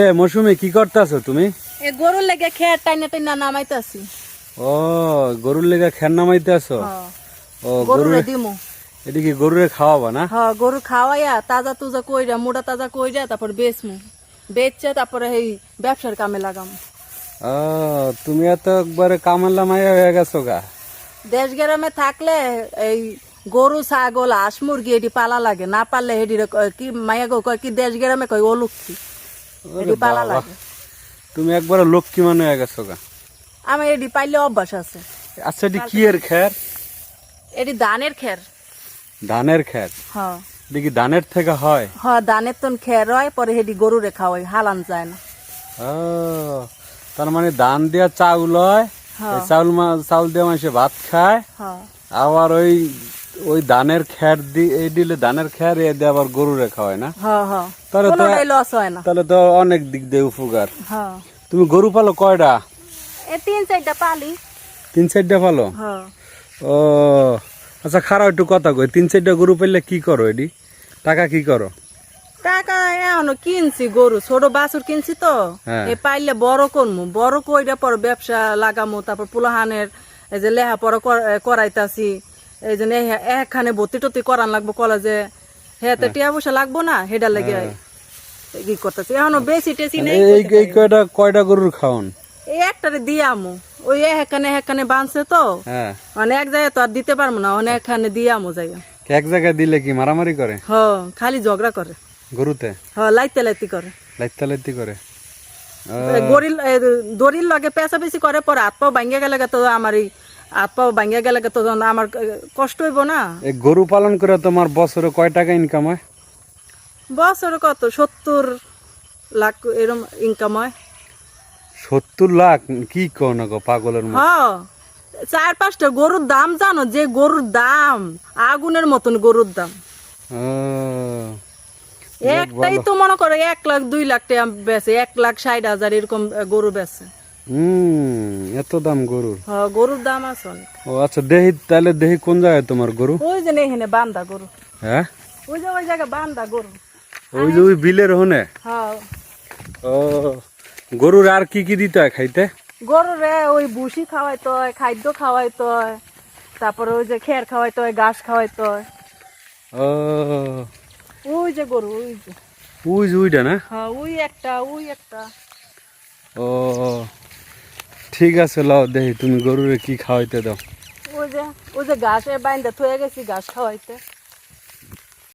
এ মৌসুমি কি করতেছো তুমি? এ গরুর লেগে খেয়ে টাইনা টাইনা নামাইতাছি। ও গরুর লেগে খের নামাইতে আসো হ্যাঁ ও গরুরে গরুরে দিমু। এদিকে গরুরে খাওয়াবা না? হ্যাঁ গরু খাওয়াইয়া তাজা তুজা কইরা মোটা তাজা কইরা তারপর বেচমু। বেচছে তারপরে এই ব্যবসার কামে লাগাম। ও তুমি এত একবারে কামাল্লা মাইয়া হয়ে গেছো গা। দেশ গ্রামে থাকলে এই গরু ছাগল হাঁস মুরগি এটি পালা লাগে। না পারলে হেডি কি মাইয়া গো কয় কি দেশ গ্রামে কয় পালা লাগে তুমি একবার লক্ষ্মী মানে হয়ে গেছো গা। আমার এটি পাইলে অভ্যাস আছে। আচ্ছা এটি কি এর খের? এটি ধানের খের। ধানের খের? হ্যাঁ। দেখি ধানের থেকে হয়? হ্যাঁ ধানের তন খের হয় পরে হেডি গরুরে খাওয়াই হালান যায় না। তার মানে ধান দিয়া চাউল হয় হ্যাঁ। চাউল চাউল দিয়ে মানুষে ভাত খায় হ্যাঁ। আবার ওই ওই ধানের খের দি এই দিলে ধানের খের এ দিয়ে আবার গরু রেখা হয় না? হ্যাঁ হ্যাঁ। তাহলে তো লস হয় না। তাহলে তো অনেক দিক দিয়ে উপকার। হ্যাঁ। তুমি গরু পালো কয়টা? এ তিন চারটা পালি। তিন চারটা পালো? ও আচ্ছা খারাপ একটু কথা কই। তিন চারটা গরু পেলে কি করো এডি? টাকা কি করো? টাকা এখনও কিনছি গরু ছোট বাছুর কিনছি তো। এ পাইলে বড় করমু। বড় কইরা পর ব্যবসা লাগামু তারপর পুলাহানের এই যে লেহা পড়া করাইতাছি। এই জন্য একখানে ভর্তি টতি করান লাগবো কলেজে হ্যাঁ তো টিয়া পয়সা লাগবো না? হেডা লেগে কি করতেছি? এখনও বেশি টেসি নেই এই কয়টা কয়টা গরুর খাওন? এই একটারে দিয়ামু ওই এখানে এখানে বাঁধছে তো। হ্যাঁ। মানে এক জায়গায় তো আর দিতে পারব না অনেক এখানে দিয়ামু জায়গা। এক জায়গায় দিলে কি মারামারি করে? হ খালি ঝগড়া করে। গরুতে? হ লাইতে লাইতে করে। লাইতে লাইতে করে গরিল দড়ির লগে পেঁচা বেশি করে পরে হাত পাও ভাঙ্গিয়া গেলে তো আমার এই হাত পাও ভাঙ্গিয়া গেলে তো আমার কষ্ট হইব না? গরু পালন করে তোমার বছরে কয় টাকা ইনকাম হয়? বছরে কত? সত্তর লাখ এরম ইনকাম হয়। সত্তর লাখ? কি কো না গো পাগলের মতো? হ চার পাঁচটা গরুর দাম জানো? যে গরুর দাম আগুনের মতন গরুর দাম। একটাই তো মনে করো এক লাখ দুই লাখ টাকা বেচে এক লাখ ষাট হাজার এরকম গরু বেচে। হুম এত দাম গরুর? হ গরুর দাম আছে ও আচ্ছা দেহি তাহলে দেহি কোন জায়গায় তোমার গরু? ওই যে এখানে বান্দা গরু। হ্যাঁ? ওই যে ওই জায়গায় বান্দা গরু। ওই যে ওই বিলের হনে হ্যাঁ। ও গরুর আর কি কি দিতে হয় খাইতে? গরুরে ওই ভুসি খাওয়াইতে হয় খাদ্য খাওয়াইতে হয় তারপরে ওই যে খের খাওয়াইতে হয় ঘাস খাওয়াইতে হয়। ও। ওই যে গরু ওই যে। ওই যে ওইটা না? হ্যাঁ ওই একটা ওই একটা। ও। ঠিক আছে, লও দেখি তুমি গরুরে কি খাওয়াইতে দাও। ওই যে ওই যে ঘাসে বাইন্দা থয়ে গেছি, ঘাস খাওয়াইতে।